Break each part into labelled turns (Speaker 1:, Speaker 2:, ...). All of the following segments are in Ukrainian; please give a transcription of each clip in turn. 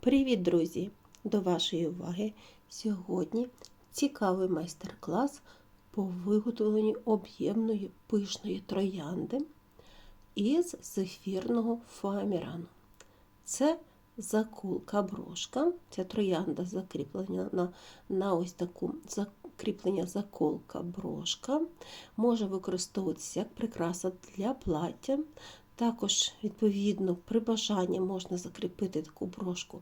Speaker 1: Привіт, друзі! До вашої уваги сьогодні цікавий майстер-клас по виготовленню об'ємної пишної троянди із зефірного фоамірану. Це закулка брошка. Ця троянда закріплена на, на ось таку закріплення заколка брошка. Може використовуватися як прикраса для плаття. Також, відповідно, при бажанні можна закріпити таку брошку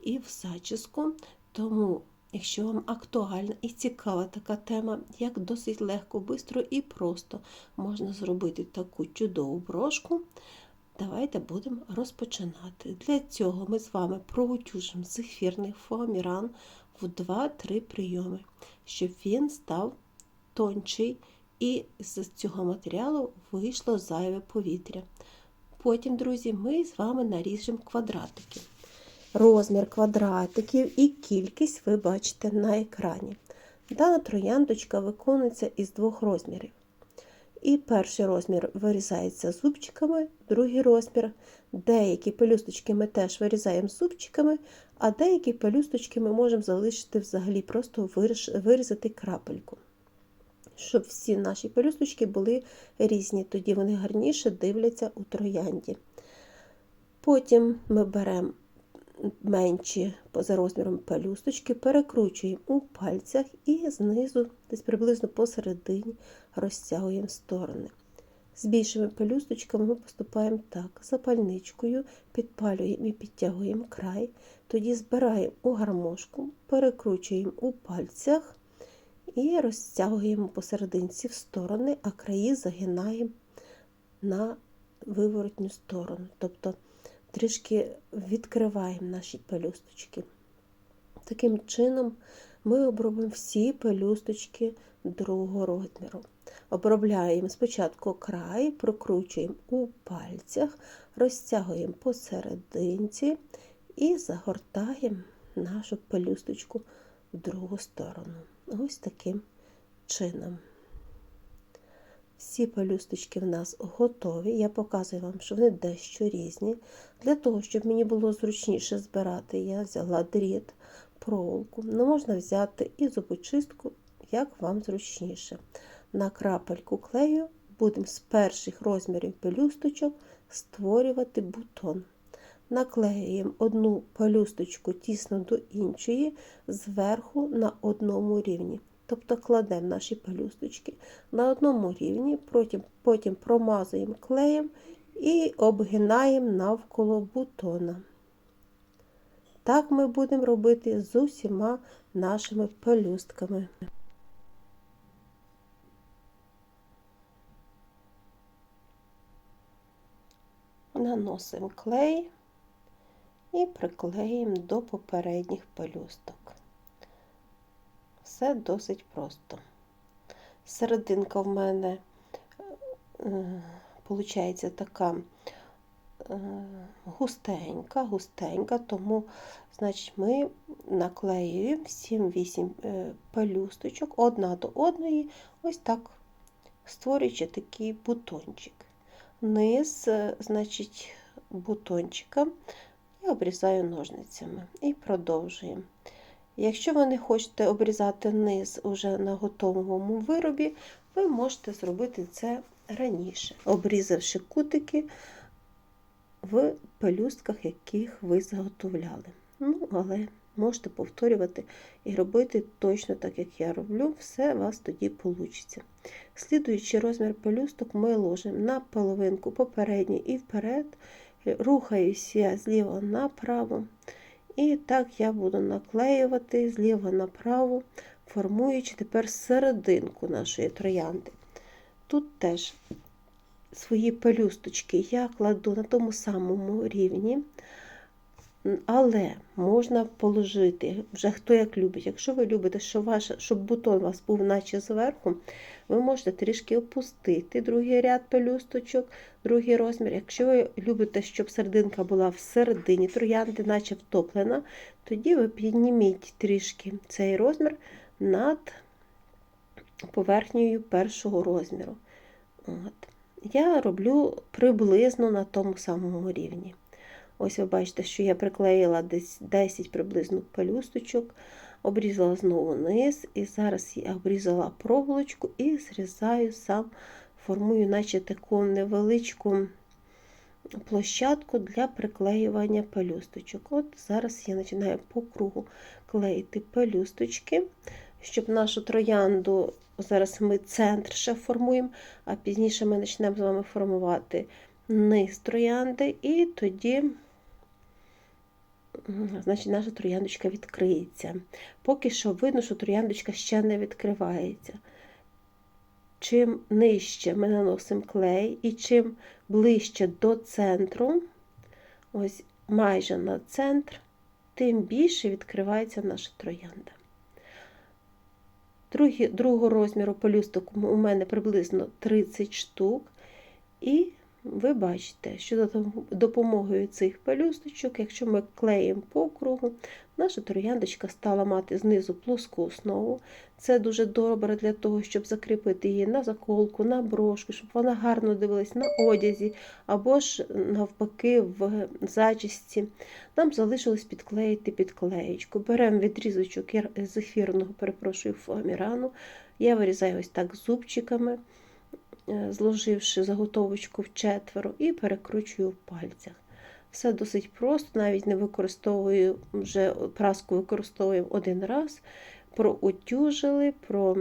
Speaker 1: і в зачіску. Тому, якщо вам актуальна і цікава така тема, як досить легко, швидко і просто можна зробити таку чудову брошку, давайте будемо розпочинати. Для цього ми з вами проутюжимо зефірний фоаміран в 2-3 прийоми, щоб він став тончий і з цього матеріалу вийшло зайве повітря. Потім, друзі, ми з вами наріжемо квадратики. Розмір квадратиків і кількість ви бачите на екрані. Дана трояндочка виконується із двох розмірів. І перший розмір вирізається зубчиками, другий розмір. Деякі пелюсточки ми теж вирізаємо зубчиками, а деякі пелюсточки ми можемо залишити взагалі, просто вирізати крапельку щоб всі наші пелюсточки були різні, тоді вони гарніше дивляться у троянді. Потім ми беремо менші поза розміром пелюсточки, перекручуємо у пальцях і знизу, десь приблизно посередині, розтягуємо сторони. З більшими пелюсточками ми поступаємо так: запальничкою, підпалюємо і підтягуємо край, тоді збираємо у гармошку, перекручуємо у пальцях і розтягуємо посерединці в сторони, а краї загинаємо на виворотню сторону. Тобто трішки відкриваємо наші пелюсточки. Таким чином, ми обробимо всі пелюсточки другого розміру. Обробляємо спочатку край, прокручуємо у пальцях, розтягуємо посерединці і загортаємо нашу пелюсточку в другу сторону. Ось таким чином. Всі пелюсточки в нас готові. Я показую вам, що вони дещо різні. Для того, щоб мені було зручніше збирати, я взяла дріт, проволоку. Ну, можна взяти і зубочистку, як вам зручніше. На крапельку клею будемо з перших розмірів пелюсточок створювати бутон наклеюємо одну пелюсточку тісно до іншої, зверху на одному рівні. Тобто кладемо наші пелюсточки на одному рівні, потім, потім промазуємо клеєм і обгинаємо навколо бутона. Так ми будемо робити з усіма нашими пелюстками. Наносимо клей і приклеїмо до попередніх пелюсток. Все досить просто. Серединка в мене виходить е, така е, густенька, густенька, тому значить, ми наклеюємо 7-8 е, пелюсточок одна до одної, ось так, створюючи такий бутончик. Низ, значить, бутончика обрізаю ножницями і продовжуємо. Якщо ви не хочете обрізати низ уже на готовому виробі, ви можете зробити це раніше, обрізавши кутики в пелюстках, яких ви заготовляли. Ну, але можете повторювати і робити точно так, як я роблю, все у вас тоді вийде. Слідуючий розмір пелюсток ми ложимо на половинку попередній і вперед рухаюся зліва направо. І так я буду наклеювати зліва направо, формуючи тепер серединку нашої троянди. Тут теж свої пелюсточки я кладу на тому самому рівні, але можна положити, вже хто як любить. Якщо ви любите, щоб, ваш, щоб бутон у вас був наче зверху, ви можете трішки опустити другий ряд пелюсточок, другий розмір. Якщо ви любите, щоб серединка була всередині троянди, наче втоплена, тоді ви підніміть трішки цей розмір над поверхнею першого розміру. От. Я роблю приблизно на тому самому рівні. Ось ви бачите, що я приклеїла десь 10 приблизно пелюсточок, обрізала знову низ, і зараз я обрізала проволочку і зрізаю сам, формую, наче таку невеличку площадку для приклеювання пелюсточок. От зараз я починаю по кругу клеїти пелюсточки, щоб нашу троянду, зараз ми центр ще формуємо, а пізніше ми почнемо з вами формувати низ троянди, і тоді. Значить, наша трояндочка відкриється. Поки що видно, що трояндочка ще не відкривається. Чим нижче ми наносимо клей, і чим ближче до центру, ось майже на центр, тим більше відкривається наша троянда. Другі, другого розміру пелюсток у мене приблизно 30 штук. І ви бачите, що за допомогою цих пелюсточок, якщо ми клеїмо по кругу, наша трояндочка стала мати знизу плоску основу. Це дуже добре для того, щоб закріпити її на заколку, на брошку, щоб вона гарно дивилась на одязі, або ж навпаки в зачісті. Нам залишилось підклеїти підклеєчку. Беремо відрізочок з ефірного, перепрошую, фоамірану. Я вирізаю ось так зубчиками. Е, зложивши заготовочку в четверо, і перекручую в пальцях. Все досить просто, навіть не використовую вже праску використовуємо один раз, проутюжили, про,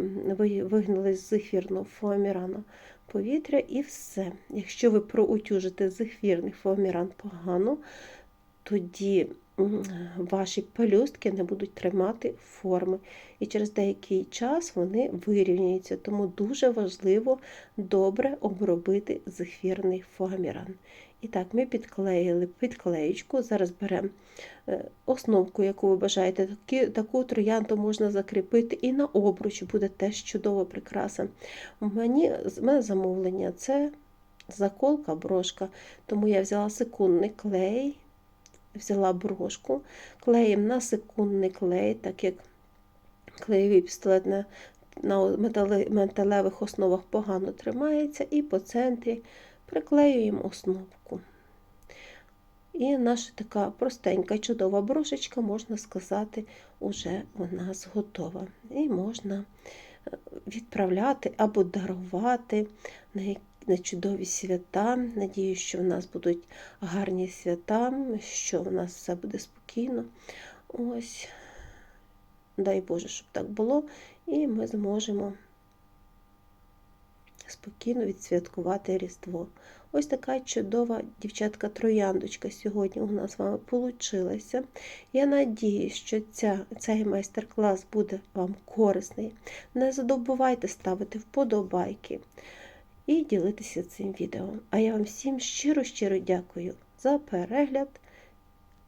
Speaker 1: вигнали з ефірного фоамірану повітря і все. Якщо ви проутюжите з ефірних фоаміран погано, тоді ваші пелюстки не будуть тримати форми. І через деякий час вони вирівняються. Тому дуже важливо добре обробити зефірний фоаміран. І так, ми підклеїли підклеєчку. Зараз беремо е, основку, яку ви бажаєте. Таку троянду можна закріпити і на обруч буде теж чудова прикраса. У мене, у мене замовлення це заколка, брошка, тому я взяла секундний клей взяла брошку, клеєм на секундний клей, так як клеєвий пістолет на на металевих основах погано тримається, і по центрі приклеюємо основку. І наша така простенька, чудова брошечка, можна сказати, уже у нас готова. І можна е, відправляти або дарувати на на чудові свята. Надіюсь, що в нас будуть гарні свята, що в нас все буде спокійно. Ось, дай Боже, щоб так було, і ми зможемо спокійно відсвяткувати Різдво. Ось така чудова дівчатка-трояндочка сьогодні у нас з вами вийшла. Я надіюсь, що ця, цей майстер-клас буде вам корисний. Не забувайте ставити вподобайки і ділитися цим відео. А я вам всім щиро-щиро дякую за перегляд.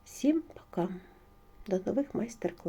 Speaker 1: Всім пока! До нових майстер-класів!